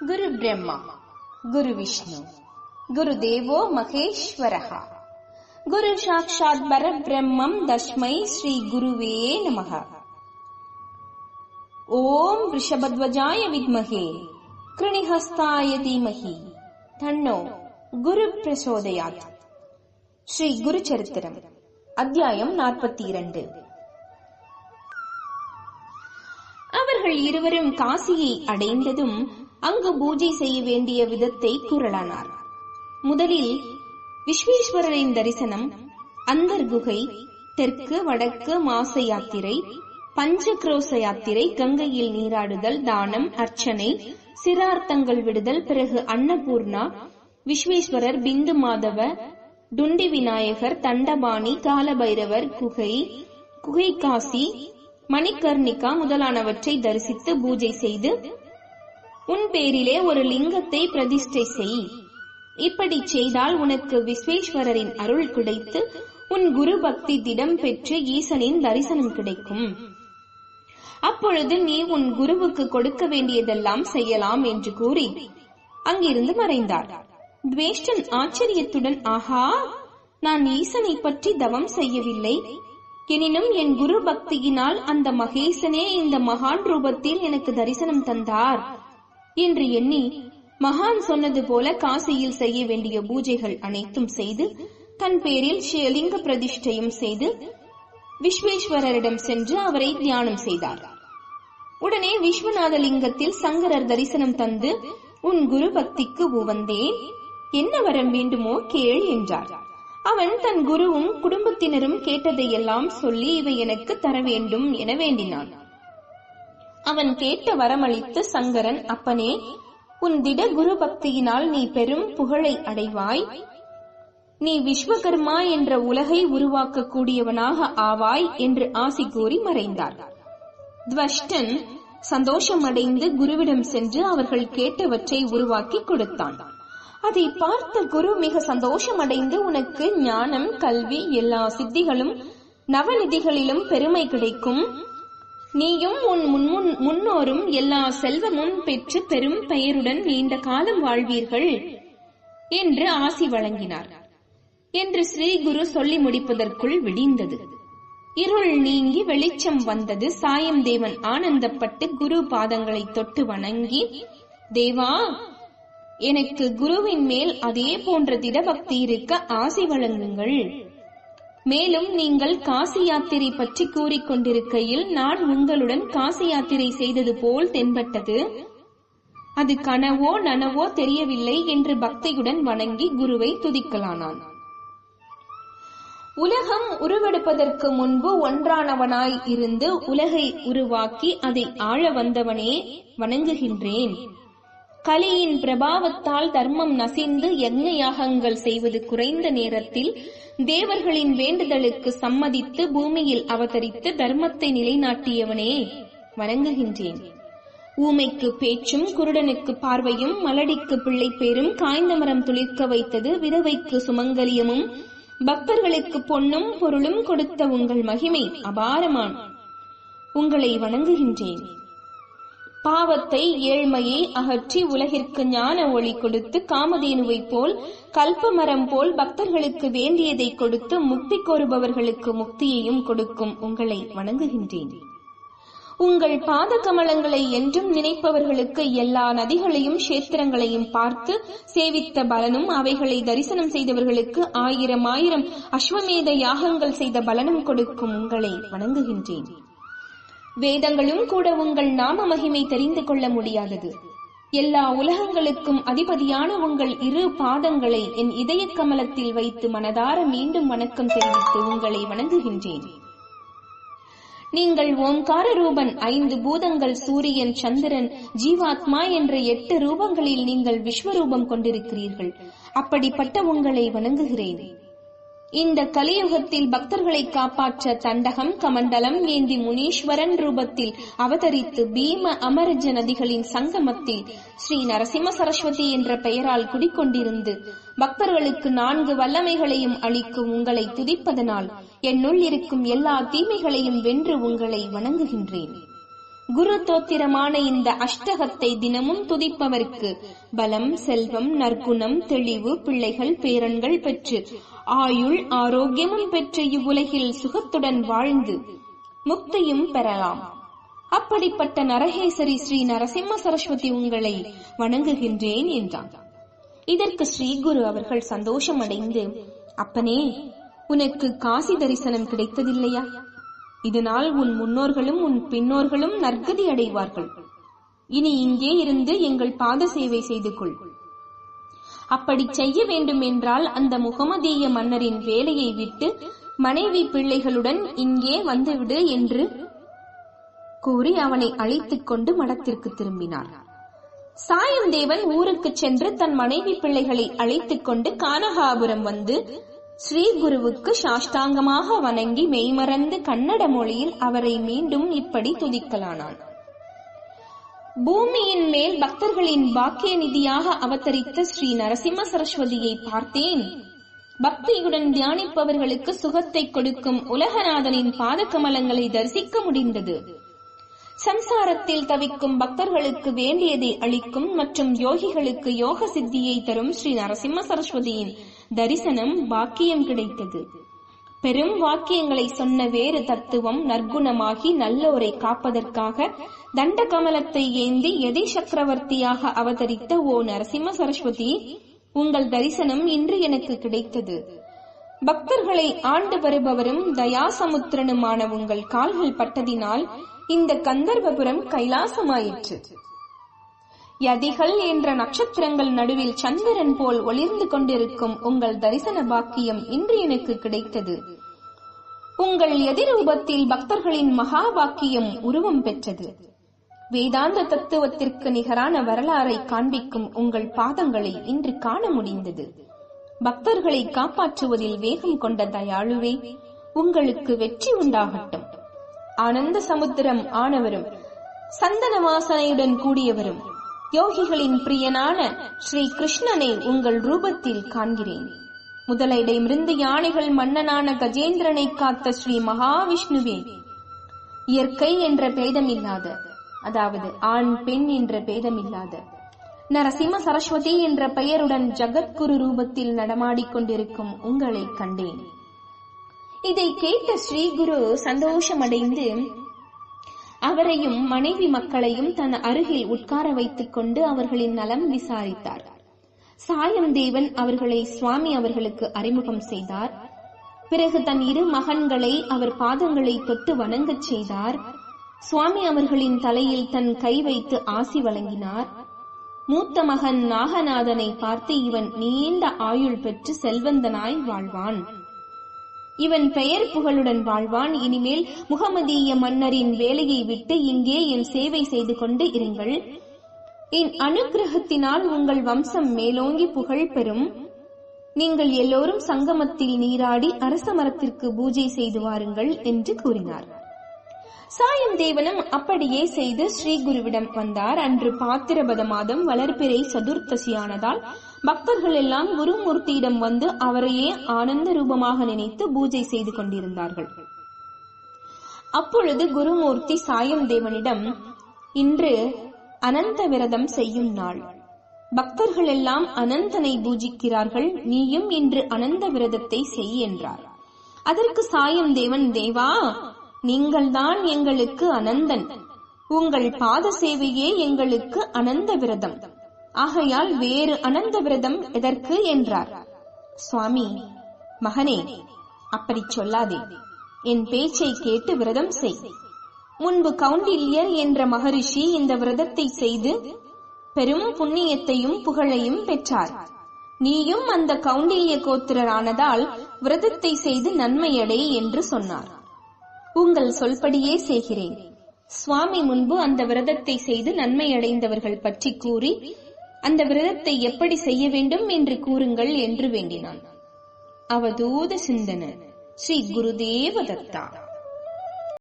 குரு பிரம்மா குரு விஷ்ணு குரு தேவோ மகேஸ்வரः குரு சாட்சாத் பரபிரம்மம் தஸ்மை ஸ்ரீ குருவே நமः ஓம் ரிஷபத்வஜாய வித்மகே கிருணிஹஸ்தாய தீமஹி தன்னோ குரு பிரசோதயாத் ஸ்ரீ குரு சரித்திரம் அத்தியாயம் நாற்பத்தி இரண்டு அவர்கள் இருவரும் காசியை அடைந்ததும் அங்கு பூஜை செய்ய வேண்டிய விதத்தை குரலானார் முதலில் விஸ்வேஸ்வரரின் தரிசனம் அந்தர் குகை தெற்கு வடக்கு மாச யாத்திரை பஞ்சக்ரோச யாத்திரை கங்கையில் நீராடுதல் தானம் அர்ச்சனை சிரார்த்தங்கள் விடுதல் பிறகு அன்னபூர்ணா விஸ்வேஸ்வரர் பிந்து மாதவ டுண்டி விநாயகர் தண்டபாணி காலபைரவர் குகை குகை காசி மணிகர்ணிகா முதலானவற்றை தரிசித்து பூஜை செய்து உன் பேரிலே ஒரு லிங்கத்தை பிரதிஷ்டை செய். இப்படி செய்தால் உனக்கு விஸ்வேஸ்வரரின் அருள் கிடைத்து உன் குரு பக்தி திடம் பெற்று ஈசனின் தரிசனம் கிடைக்கும். அப்பொழுது நீ உன் குருவுக்கு கொடுக்க வேண்டியதெல்லாம் செய்யலாம் என்று கூறி அங்கிருந்து மறைந்தார். துவேஷ்டன் ஆச்சரியத்துடன் ஆஹா! நான் ஈசனை பற்றி தவம் செய்யவில்லை. எனினும் என் குரு பக்தியினால் அந்த மகேசனே இந்த மகான் ரூபத்தில் எனக்கு தரிசனம் தந்தார். என்று எண்ணி மகான் சொன்னது போல காசியில் செய்ய வேண்டிய பூஜைகள் அனைத்தும் செய்து தன் பேரில் லிங்க பிரதிஷ்டையும் செய்து விஸ்வேஸ்வரரிடம் சென்று அவரை தியானம் செய்தார். உடனே விஸ்வநாத லிங்கத்தில் சங்கரர் தரிசனம் தந்து உன் குரு பக்திக்கு உவந்தேன் என்ன வரம் வேண்டுமோ கேள் என்றார். அவன் தன் குருவும் குடும்பத்தினரும் கேட்டதையெல்லாம் சொல்லி இவை எனக்கு தர வேண்டும் என வேண்டினான். அவன் கேட்ட வரமளித்து சங்கரன் அப்பனே உன் திட குரு பக்தியினால் நீ பெரும் புகழை அடைவாய். நீ விஸ்வகர்மா என்ற உலகை உருவாக்க கூடியவனாக ஆவாய் என்று ஆசி கூறி மறைந்தார். துவஷ்டன் சந்தோஷமடைந்து குருவிடம் சென்று அவர்கள் கேட்டவற்றை உருவாக்கி கொடுத்தான். அதை பார்த்த குரு மிக சந்தோஷமடைந்து உனக்கு ஞானம் கல்வி எல்லா சித்திகளும் நவநிதிகளிலும் பெருமை கிடைக்கும். நீயும் உன் முன்முன் முன்னோரும் எல்லா செல்வமும் பெற்று பெரும் பெயருடன் நீண்ட காலம் வாழ்வீர்கள் என்று ஆசி வழங்கினார். என்று ஸ்ரீ குரு சொல்லி முடிப்பதற்குள் விடிந்தது. இருள் நீங்கி வெளிச்சம் வந்தது. சாயம் தேவன் ஆனந்தப்பட்டு குரு பாதங்களை தொட்டு வணங்கி தேவா எனக்கு குருவின் மேல் அதே போன்ற திடபக்தி இருக்க ஆசி வழங்குங்கள். மேலும் நீங்கள் காசி யாத்திரை பற்றி கூறிக்கொண்டிருக்கையில் நான் உங்களுடன் காசி யாத்திரை செய்தது போல் தென்பட்டது. அது கனவோ நனவோ தெரியவில்லை என்று பக்தியுடன் வணங்கி குருவை துதிக்கலானான். உலகம் உருவெடுப்பதற்கு முன்பு ஒன்றானவனாய் இருந்து உலகை உருவாக்கி அதை ஆழ வந்தவனே வணங்குகின்றேன். கலியின் பிரபாவத்தால் தர்மம் நசிந்து யக்ஞ யாகங்கள் செய்வது குறைந்த நேரத்தில் தேவர்களின் வேண்டுதலுக்கு சம்மதித்து பூமியில் அவதரித்து தர்மத்தை நிலைநாட்டியவனே வணங்குகின்றேன். ஊமைக்கு பேச்சும் குருடனுக்கு பார்வையும் மலடிக்கு பிள்ளை பேரும் காய்ந்த மரம் துளிர்க்க வைத்தது விதவைக்கு சுமங்கலியமும் பக்தர்களுக்கு பொன்னும் பொருளும் கொடுத்த உங்கள் மகிமை அபாரமான். உங்களை வணங்குகின்றேன். பாவத்தை ஏழ்மையை அகற்றி உலகிற்கு ஞான ஒளி கொடுத்து காமதேனுவை போல் கல்பமரம் போல் பக்தர்களுக்கு வேண்டியதை கொடுத்து முக்தி கோருபவர்களுக்கு முக்தியையும் கொடுக்கும் உங்களை வணங்குகின்றேன். உங்கள் பாத கமலங்களை என்றும் நினைப்பவர்களுக்கு எல்லா நதிகளையும் கஷேத்திரங்களையும் பார்த்து சேவித்த பலனும் அவைகளை தரிசனம் செய்தவர்களுக்கு ஆயிரம் ஆயிரம் அஸ்வமேத யாகங்கள் செய்த பலனும் கொடுக்கும் உங்களை வணங்குகின்றேன். வேதங்களும் கூட உங்கள் நாம மகிமை தெரிந்து கொள்ள முடியாதது. எல்லா உலகங்களுக்கும் அதிபதியான உங்கள் இரு பாதங்களை என் இதய கமலத்தில் வைத்து மனதார மீண்டும் வணக்கம் தெரிவித்து உங்களை வணங்குகின்றேன். நீங்கள் ஓங்கார ரூபன் ஐந்து பூதங்கள் சூரியன் சந்திரன் ஜீவாத்மா என்ற எட்டு ரூபங்களில் நீங்கள் விஸ்வரூபம் கொண்டிருக்கிறீர்கள். அப்படிப்பட்ட உங்களை வணங்குகிறேன். இந்த கலியுகத்தில் பக்தர்களை காப்பாற்ற தண்டகம் கமண்டலம் ஏந்தி முனீஸ்வரன் ரூபத்தில் அவதரித்து பீம அமரஜ நதிகளின் சங்கமத்தில் ஸ்ரீ நரசிம்ம சரஸ்வதி என்ற பெயரால் குடிக்கொண்டிருந்து பக்தர்களுக்கு நான்கு வல்லமைகளையும் அளிக்கும் உங்களை துதிப்பதனால் என்னுள் இருக்கும் எல்லா தீமைகளையும் வென்று உங்களை வணங்குகின்றேன். குரு தோத்திரமான இந்த அஷ்டகத்தை தினமும் துதிப்பவருக்கு பலம் செல்வம் நற்குணம் தெளிவு பிள்ளைகள் பேரன்கள் பெற்று ஆயுள் ஆரோக்கியமும் பெற்று இவ்வுலகில் சுகத்துடன் வாழ்ந்து முக்தியும் பெறலாம். அப்படிப்பட்ட நரகேசரி ஸ்ரீ நரசிம்ம சரஸ்வதி உங்களை வணங்குகின்றேன் என்றான். இதற்கு ஸ்ரீ குரு அவர்கள் சந்தோஷம் அடைந்து அப்பனே உனக்கு காசி தரிசனம் கிடைத்ததில்லையா? இதனால் உன் முன்னோர்களும் உன் பின்னோர்களும் நற்கதி அடைவார்கள். இனி இங்கே இருந்து எங்கள் பாத சேவை செய்து கொள். அப்படி செய்ய வேண்டும் என்றால் அந்த முகமதேய மன்னரின் வேலையை விட்டு மனைவி பிள்ளைகளுடன் இங்கே வந்துவிடு என்று கூறி அவனை அழைத்துக் கொண்டு மடத்திற்கு திரும்பினார். சாயந்தேவன் ஊருக்கு சென்று தன் மனைவி பிள்ளைகளை அழைத்துக் கொண்டு கானகாபுரம் வந்து ஸ்ரீ குருவுக்கு சாஷ்டாங்கமாக வணங்கி மெய்மறந்து கன்னட மொழியில் அவரை மீண்டும் இப்படி துதிக்கலானான். பூமியின் மேல் பக்தர்களின் பாக்கிய நிதியாக அவதரித்த ஸ்ரீ நரசிம்ம சரஸ்வதியை பார்த்தேன். பக்தியுடன் தியானிப்பவர்களுக்கு சுகத்தை கொடுக்கும் உலகநாதனின் பாதகமலங்களை தரிசிக்க முடிந்தது. சம்சாரத்தில் தவிக்கும் பக்தர்களுக்கு வேண்டியதை அளிக்கும் மற்றும் யோகிகளுக்கு யோக சித்தியை தரும் ஸ்ரீ நரசிம்ம சரஸ்வதியின் தரிசனம் பாக்கியம் கிடைத்தது. பெரும் வாக்கியங்களை சொன்ன வேறு தத்துவம் நற்குணமாகி நல்லோரை காப்பதற்காக தண்ட கமலத்தை ஏந்தி எதை சக்கரவர்த்தியாக அவதரித்த ஓ நரசிம்ம சரஸ்வதி உங்கள் தரிசனம் இன்று எனக்கு கிடைத்தது. பக்தர்களை ஆண்டு வருபவரும் தயாசமுத்திரனுமான உங்கள் கால்கள் பட்டதினால் இந்த கந்தர்வபுரம் கைலாசமாயிற்று. யதிகள் என்ற நட்சத்திரங்கள் நடுவில் சந்திரன் போல் ஒளிர்ந்து கொண்டிருக்கும் உங்கள் தரிசன பாக்கியம் இன்று எனக்கு கிடைத்தது. உங்கள் எதிரூபத்தில் பக்தர்களின் மகா பாக்கியம் உருவம் பெற்றது. வேதாந்த தத்துவத்திற்கு நிகரான வரலாறை காண்பிக்கும் உங்கள் பாதங்களை இன்று காண முடிந்தது. பக்தர்களை காப்பாற்றுவதில் வேகம் கொண்ட தயாளுவே உங்களுக்கு வெற்றி உண்டாகட்டும். ஆனந்த சமுத்திரம் ஆனவரும் சந்தன வாசனையுடன் கூடியவரும் யோகிகளின் பிரியனான ஸ்ரீ கிருஷ்ணனை உங்கள் ரூபத்தில் காண்கிறேன். முதலிடமிருந்து யானைகள் மன்னனான கஜேந்திரனை காத்த ஸ்ரீ மகாவிஷ்ணுவே இயற்கை என்ற பேதமில்லாத அதாவது ஆண் பெண் என்ற பேதமில்லாத நரசிம்ம சரஸ்வதி என்ற பெயருடன் ஜகத்குரு ரூபத்தில் நடமாடிக் கொண்டிருக்கும் உங்களை கண்டேன். இதை கேட்ட ஸ்ரீகுரு சந்தோஷமடைந்து அவரையும் மனைவி மக்களையும் தன் அருகில் உட்கார வைத்துக் கொண்டு அவர்களின் நலம் விசாரித்தார். சாயம் தேவன் அவர்களை சுவாமி அவர்களுக்கு அறிமுகம் செய்தார். பிறகு தன் இரு மகன்களை அவர் பாதங்களை தொட்டு வணங்கச் செய்தார். சுவாமி அவர்களின் தலையில் தன் கை வைத்து ஆசி வழங்கினார். மூத்த மகன் நாகநாதனை பார்த்து இவன் நீண்ட ஆயுள் பெற்று செல்வந்தனாய் வாழ்வான். இவன் பெயர் புகழுடன் வாழ்வான். இனிமேல் முகமதிய மன்னரின் வேலையை விட்டு இங்கே என் சேவை செய்து கொண்டு இருங்கள். என் அனுக்கிரகத்தினால் உங்கள் வம்சம் மேலோங்கி புகழ் பெறும். நீங்கள் எல்லோரும் சங்கமத்தில் நீராடி அரச மரத்திற்கு பூஜை செய்து வாருங்கள் என்று கூறினார். சாயம் தேவனும் அப்படியே செய்து ஸ்ரீ குருவிடம் வந்தார். அன்று பாத்திரபத மாதம் வளர்பிறை சதுர்த்தசியானதால் பக்தர்கள் எல்லாம் குருமூர்த்தியிடம் வந்து அவரையே ஆனந்த ரூபமாக நினைத்து பூஜை செய்து கொண்டிருந்தார்கள். அப்பொழுது குருமூர்த்தி சாயம் தேவனிடம் இன்று அனந்த விரதம் செய்யும் நாள். பக்தர்கள் எல்லாம் அனந்தனை பூஜிக்கிறார்கள். நீயும் இன்று அனந்த விரதத்தை செய் என்றார். அதற்கு சாயம் தேவன் தேவா நீங்கள்தான் எங்களுக்கு அனந்தன். உங்கள் பாத சேவையே எங்களுக்கு அனந்த விரதம். ஆகையால் வேறு அனந்த விரதம் எதற்கு என்றார். சுவாமி மகனே அப்படி சொல்லாதே. என் பேச்சை கேட்டு விரதம் செய். முன்பு கவுண்டில்யர் என்ற மகரிஷி இந்த விரதத்தை செய்து பெரும் புண்ணியத்தையும் புகழையும் பெற்றார். நீயும் அந்த கவுண்டில்ய கோத்திரரானதால் விரதத்தை செய்து நன்மையடை என்று சொன்னார். உங்கள் சொல்படியே செய்கிறேன். சுவாமி முன்பு அந்த விரதத்தை செய்து நன்மை அடைந்தவர்கள் பற்றி கூறி அந்த விரதத்தை எப்படி செய்ய வேண்டும் என்று கூறுங்கள் என்று வேண்டினான். அவதூத சிந்தன ஸ்ரீ குருதேவ தத்தா.